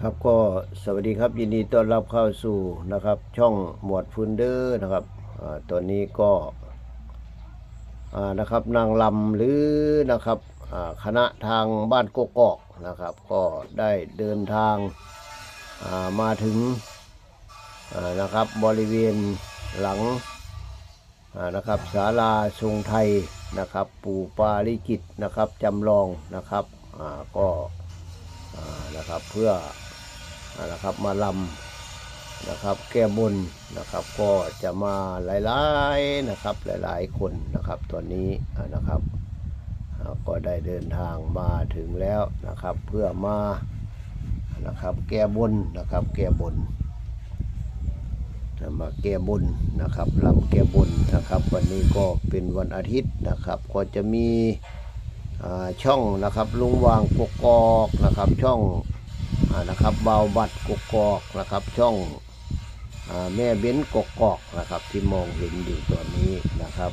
ครับก็สวัสดีครับยินดีต้อนรับเข้าสู่นะครับ ช่องหมวดฟุนเดอร์นะครับตอนนี้ก็นะครับนางลำหรือนะครับคณะทางบ้านกกอกนะครับ ก็ได้เดินทางามาถึงนะครับบริเวณหลังนะครับศาลาทรงไทยนะครับปู่ปาริกิตนะครับจำลองนะครับก็นะครับเพื่อ นะครับมาลำนะครับแก้บนนะครับก็จะมาหลายๆนะครับหลายๆคนนะครับตอนนี้นะครับก็ได้เดินทางมาถึงแล้วนะครับเพื่อมานะครับแก้บนนะครับแก้บนจะมาแก้บนนะครับลำแก้บนนะครับ วันนี้ก็เป็นวันอาทิตย์นะครับ ก็จะมีช่องนะครับลุงวางกกอกนะครับช่อง นะครับเบาบัดกกอกนะครับ ช่องอแม่เบ้นกกอกนะครับ ที่มองเห็นอยู่ตอนนี้นะครับ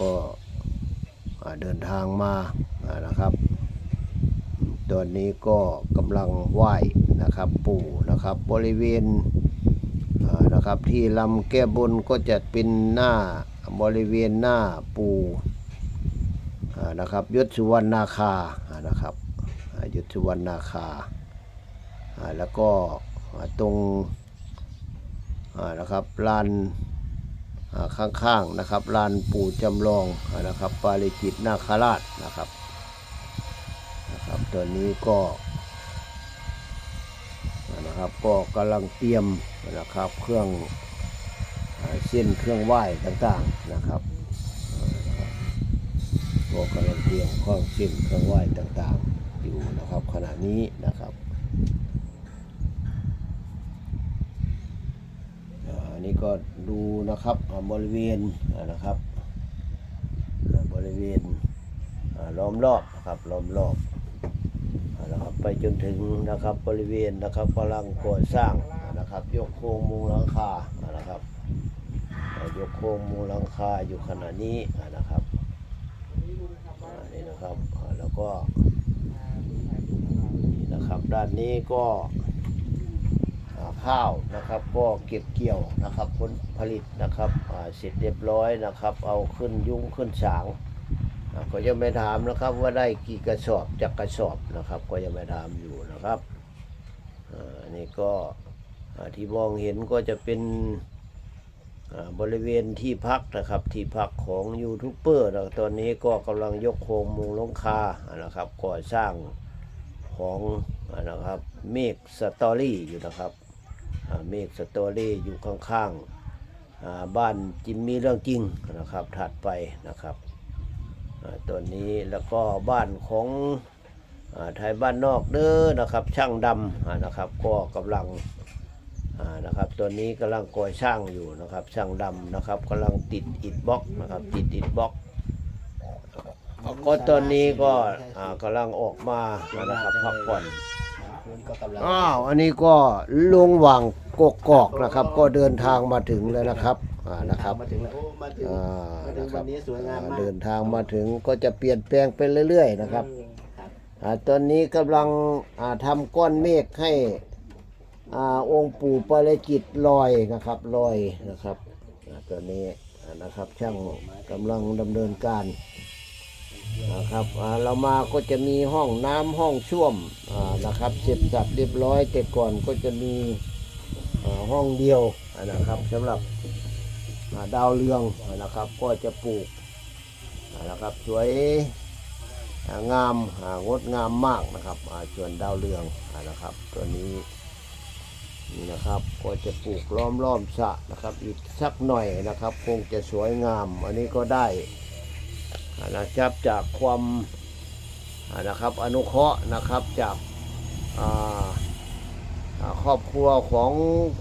ก็เดินทางมานะครับ ตอนนี้ก็กำลังไหว้นะครับปู่นะครับ บริเวณนะครับที่ลำแก้บนก็จะเป็นหน้าบริเวณหน้าปู่นะครับยศสุวรรณนาคานะครับ อยุทธสุวรรณนาคาแล้วก็ตรงนะครับลานข้างๆนะครับลานปู่จำลองนะครับปาริจิตนาคราชนะครับนะครับตอนนี้ก็นะครับก็กำลังเตรียมนะครับเครื่องเส้นเครื่องไหว้ต่างๆนะครับอ่านะครับก็กำลังเตรียมเครื่องเส้นเครื่องไหว้ต่างๆ อยู่นะครับ ขณะนี้นะครับอันนี้ก็ดูนะครับอ่าบริเวณนะครับบริเวณล้อมรอบนะครับล้อมรอบนะครับไปจนถึงนะครับบริเวณนะครับกำลังก่อสร้างนะครับ ยกโครงมุงหลังคานะครับยกโครงมุงหลังคาอยู่ขณะนี้นะครับนี่นะครับแล้วก็ ด้านนี้ก็ข้าวนะครับก็เก็บเกี่ยวนะครับผลผลิตนะครับเสร็จเรียบร้อยนะครับ เอาขึ้นยุ้งขึ้นสางก็ยังไม่ถามนะครับว่าได้กี่กระสอบจากกระสอบนะครับ ก็ยังไม่ถามอยู่นะครับอันนี้ก็ที่มองเห็นก็จะเป็นบริเวณที่พักนะครับที่พักของยูทูบเบอร์นะตอนนี้ก็กำลังยกโครงมุงลงคานะครับก่อสร้างของ นะครับเมฆสตอรี่อยู่นะครับเมฆสตอรี่อยู่ข้างๆบ้านจิมมี่เรื่องจริงนะครับถัดไปนะครับตัวนี้แล้วก็บ้านของไทยบ้านนอกเด้อนะครับช่างดำนะครับก็กำลังนะครับตัวนี้กำลังก่อช่างอยู่นะครับช่างดำนะครับกำลังติดอิฐบล็อกนะครับติดอิฐบล็อก ก็ตอนนี้ก็อ่ากำลังออกมานะครับพักผ่อนพื้นก็กำลังอ้าวอันนี้ก็ลุงหว่างกกอกนะครับ ก็เดินทางมาถึงแล้วนะครับอ่านะครับมาถึงแล้วโอ้มาถึงอ่ามาถึนะงครัวับนนี้สวยงามอ่ามากเดินทางมาถึงก็จะเปลี่ยนแปลงไปเรื่อยๆนะครับอืมครับอ่าตอนนี้กำลังอ่าทำก้อนเมฆให้อ่าองค์ปู่ปาริจิตลอยนะครับลอยนะครับอ่าตอนนี้อ่านะครับช่างกำลังดำเนินการ นะครับเรามาก็จะมีห้องน้ำห้องช่วมนะครับเสร็จสับเรียบร้อยแต่ก่อนก็จะมีห้องเดียวนะครับสำหรับดาวเรืองนะครับก็จะปลูกนะครับสวยงามอ่างดงามมากนะครับส่วนดาวเรืองนะครับ ตัวนี้นี่นะครับก็จะปลูกล้อมล้อมสะนะครับอีกสักหน่อยนะครับ คงจะสวยงาม อันนี้ก็ได้ นะครับจากความนะครับอนุเคราะห์นะครับจากครอบครัวของ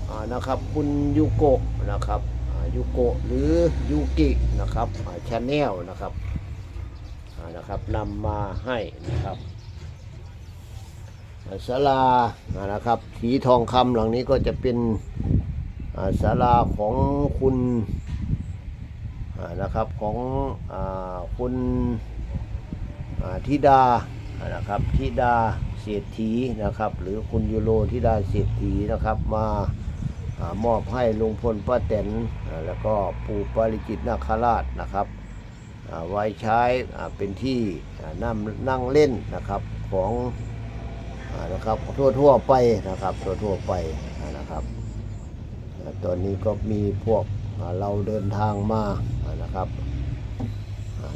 อนะครับคุณยูโกะนะครับยูโกะหรือยูกินะครับชาแนลนะครับนะครับนำมาให้นะครับศาลานะครับสีทองคำหลังนี้ก็จะเป็นศาลาของคุณ นะครับของอคุณธิดานะครับธิดาเศรษฐีนะครับ หรือคุณยูโรที่ได้เศรษฐีนะครับมาอามอบให้ลุงพลป้าแตนแล้วก็ปู่ปาริจิตนาคราชนะครับไว้ใช้เป็นที่นั่งนั่งเล่นนะครับของอนะครับทั่วทั่วไปนะครับทั่วทั่วไปนะครับตอนนี้ก็มีพวก เราเดินทางมานะครับ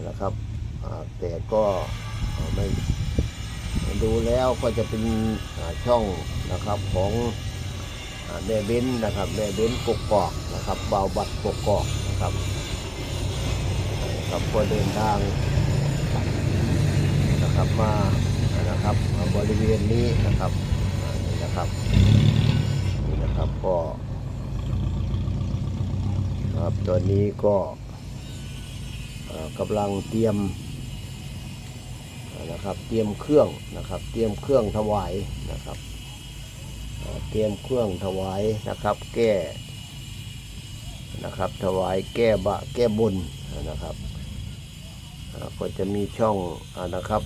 นะครับแต่ก็ไม่ดูแล้วก็จะเป็นช่องนะครับของแม่เบ้นนะครับแม่เบ้นกกอกนะครับเบาบัดกกอกนะครับครับก็เดินทางนะครับมานะครับมาบริเวณนี้นะครับนี่นะครับนี่นะครับก็ ครับ ตอนนี้ก็กำลังเตรียมนะครับ เตรียมเครื่องนะครับ เตรียมเครื่องถวายนะครับ เตรียมเครื่องถวายนะครับ แก้นะครับ ถวายแก้บะแก้บนนะครับก็จะมีช่องนะครับ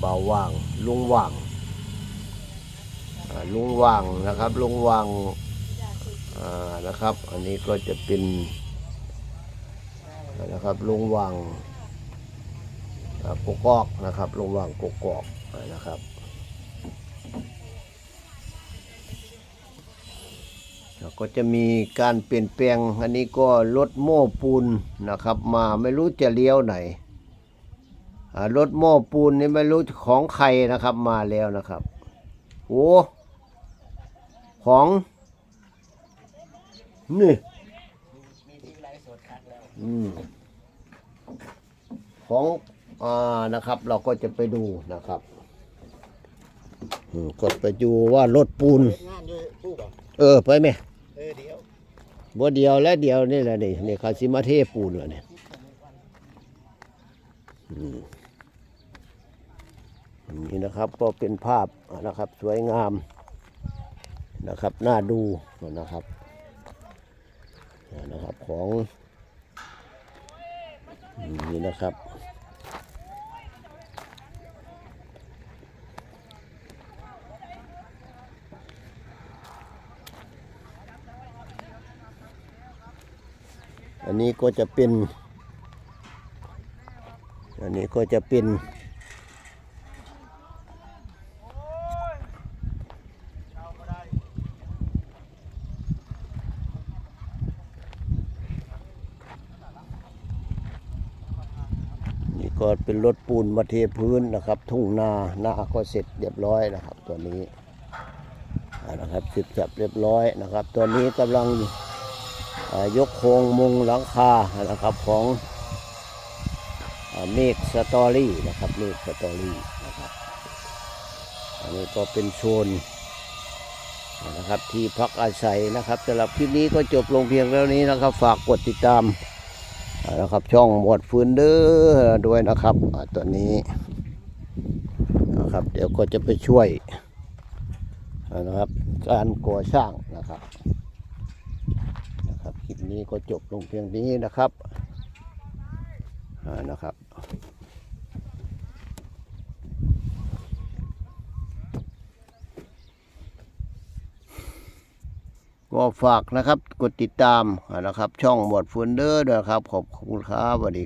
เบาว่างลุงว่างลุงว่างนะครับลุงว่างนะครับ อันนี้ก็จะเป็น นะครับลุงว่างกกอกนะครับลงว่างกกอกนะครับก็จะมีการเปลี่ยนแปลง อันนี้ก็รถโม้ปูนนะครับ มาไม่รู้จะเลี้ยวไหนรถโม้ปูนนี่ไม่รู้ของใครนะครับมาแล้วนะครับโอ้ของนี่ อืมของอ่านะครับ เราก็จะไปดูนะครับอืมก็ไปดูว่ารถปูน งานด้วยผู้บ่เออไปไหมเออเดี๋ยวบ่เดียวและเดียวนี่แหละนี่นี่คาซิมาเทปูนเลยเนี่ยอืมนี่นะครับ ก็เป็นภาพนะครับ สวยงามนะครับ น่าดูนะครับนะครับของ นี่นะครับ อันนี้ก็จะเป็น อันนี้ก็จะเป็น นี่ ก็เป็นรถปูนมาเทพื้นนะครับ ทุ่งนาหน้าก็เสร็จเรียบร้อยนะครับ ตัวนี้นะครับเสร็จจับเรียบร้อยนะครับ ตัวนี้กำลังยกโครงมุงหลังคานะครับของเมฆสตอรี่นะครับเมฆสตอรี่นะครับอันนี้ก็เป็นโซนนะครับที่พักอาศัยนะครับสำหรับคลิปนี้ก็จบลงเพียงเท่านี้นะครับ ฝากกดติดตาม นะครับช่องหมวดฟืนเด้อด้วยนะครับตัวนี้นะครับ เดี๋ยวก็จะไปช่วยนะครับ การก่อสร้างนะครับนะครับคลิปนี้ก็จบลงเพียงนี้นะครับนะครับ ก็ฝากนะครับ กดติดตามนะครับ ช่องบอดฟูนเดอร์ด้วยนะครับ ขอบคุณครับสวัสดี